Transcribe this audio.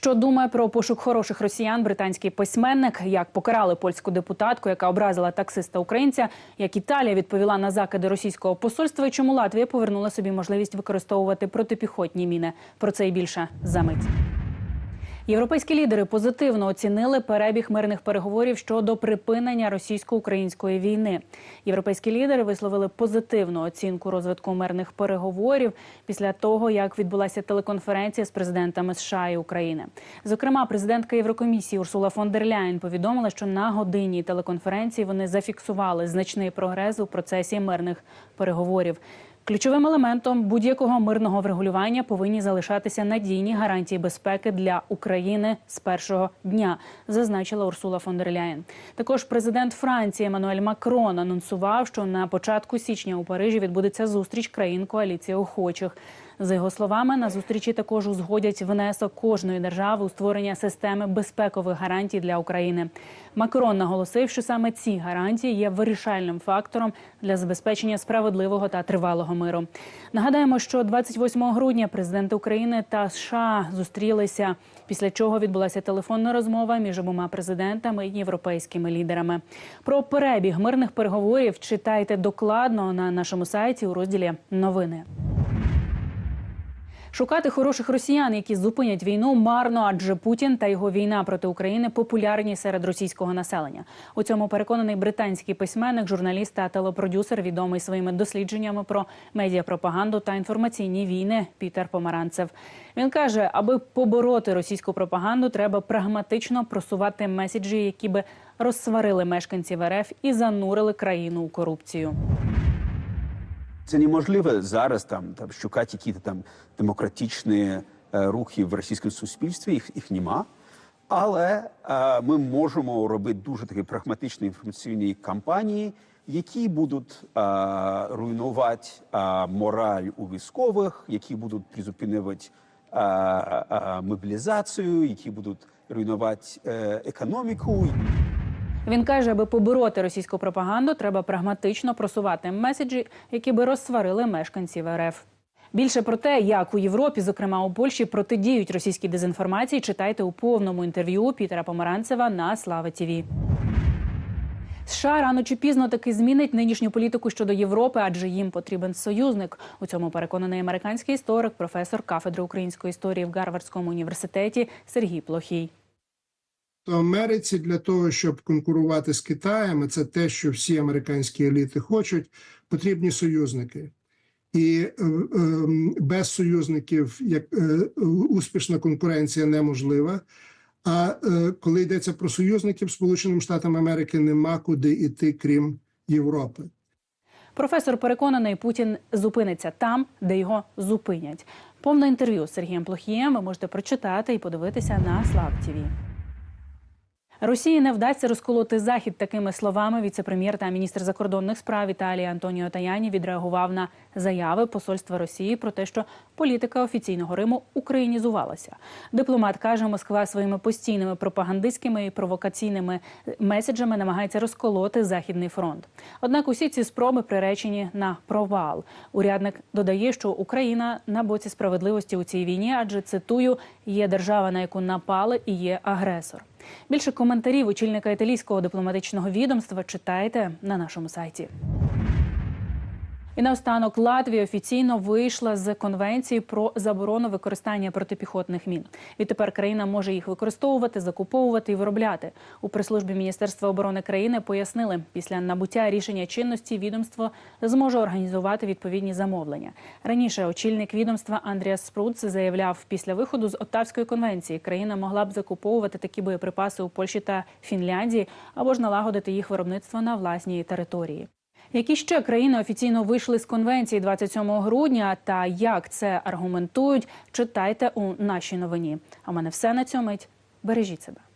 Що думає про пошук хороших росіян британський письменник? Як покарали польську депутатку, яка образила таксиста українця? Як Італія відповіла на закиди російського посольства? І чому Латвія повернула собі можливість використовувати протипіхотні міни? Про це і більше за мить. Європейські лідери позитивно оцінили перебіг мирних переговорів щодо припинення російсько-української війни. Європейські лідери висловили позитивну оцінку розвитку мирних переговорів після того, як відбулася телеконференція з президентами США і України. Зокрема, президентка Єврокомісії Урсула фон дер Ляєн повідомила, що на годині телеконференції вони зафіксували значний прогрес у процесі мирних переговорів. Ключовим елементом будь-якого мирного врегулювання повинні залишатися надійні гарантії безпеки для України з першого дня, зазначила Урсула фон дер Ляєн. Також президент Франції Еммануель Макрон анонсував, що на початку січня у Парижі відбудеться зустріч країн коаліції охочих. За його словами, на зустрічі також узгодять внесок кожної держави у створення системи безпекових гарантій для України. Макрон наголосив, що саме ці гарантії є вирішальним фактором для забезпечення справедливого та тривалого миру. Нагадаємо, що 28 грудня президенти України та США зустрілися, після чого відбулася телефонна розмова між обома президентами і європейськими лідерами. Про перебіг мирних переговорів читайте докладно на нашому сайті у розділі Новини. Шукати хороших росіян, які зупинять війну, марно, адже Путін та його війна проти України популярні серед російського населення. У цьому переконаний британський письменник, журналіст та телепродюсер, відомий своїми дослідженнями про медіапропаганду та інформаційні війни. Пітер Помаранцев. Він каже, аби побороти російську пропаганду, треба прагматично просувати меседжі, які би розсварили мешканців РФ і занурили країну у корупцію. Це неможливо зараз там, там шукати якісь там демократичні е, рухи в російському суспільстві, їх, їх нема. Але е, ми можемо робити дуже такі прагматичні інформаційні кампанії, які будуть е, руйнувати е, мораль у військових, які будуть призупинювати е, е, мобілізацію, які будуть руйнувати е, економіку. Він каже, аби побороти російську пропаганду, треба прагматично просувати меседжі, які би розсварили мешканців РФ. Більше про те, як у Європі, зокрема у Польщі, протидіють російській дезінформації, читайте у повному інтерв'ю Пітера Помаранцева на Слава Тіві. США рано чи пізно таки змінить нинішню політику щодо Європи, адже їм потрібен союзник. У цьому переконаний американський історик, професор кафедри української історії в Гарвардському університеті Сергій Плохій. То Америці для того, щоб конкурувати з Китаєм, це те, що всі американські еліти хочуть, потрібні союзники. І е, е, без союзників як е, успішна конкуренція неможлива. А е, коли йдеться про союзників, Сполученим Штатам Америки нема куди йти, крім Європи. Професор переконаний, Путін зупиниться там, де його зупинять. Повне інтерв'ю з Сергієм Плохієм ви можете прочитати і подивитися на Слав ТІВІ. Росії не вдасться розколоти захід такими словами. Віце-прем'єр та міністр закордонних справ Італії Антоніо Таяні відреагував на заяви посольства Росії про те, що політика офіційного Риму українізувалася. Дипломат каже, Москва своїми постійними пропагандистськими і провокаційними меседжами намагається розколоти західний фронт. Однак усі ці спроби приречені на провал. Урядник додає, що Україна на боці справедливості у цій війні, адже цитую, є держава, на яку напали, і є агресор. Більше коментарів очільника італійського дипломатичного відомства читайте на нашому сайті. І наостанок Латвія офіційно вийшла з конвенції про заборону використання протипіхотних мін. Відтепер країна може їх використовувати, закуповувати і виробляти. У прес-службі Міністерства оборони країни пояснили, після набуття рішення чинності відомство зможе організувати відповідні замовлення. Раніше очільник відомства Андріас Спруц заявляв, після виходу з Оттавської конвенції країна могла б закуповувати такі боєприпаси у Польщі та Фінляндії або ж налагодити їх виробництво на власній території. Які ще країни офіційно вийшли з конвенції 27 грудня та як це аргументують, читайте у нашій новині. А в мене все на цьому. Бережіть себе.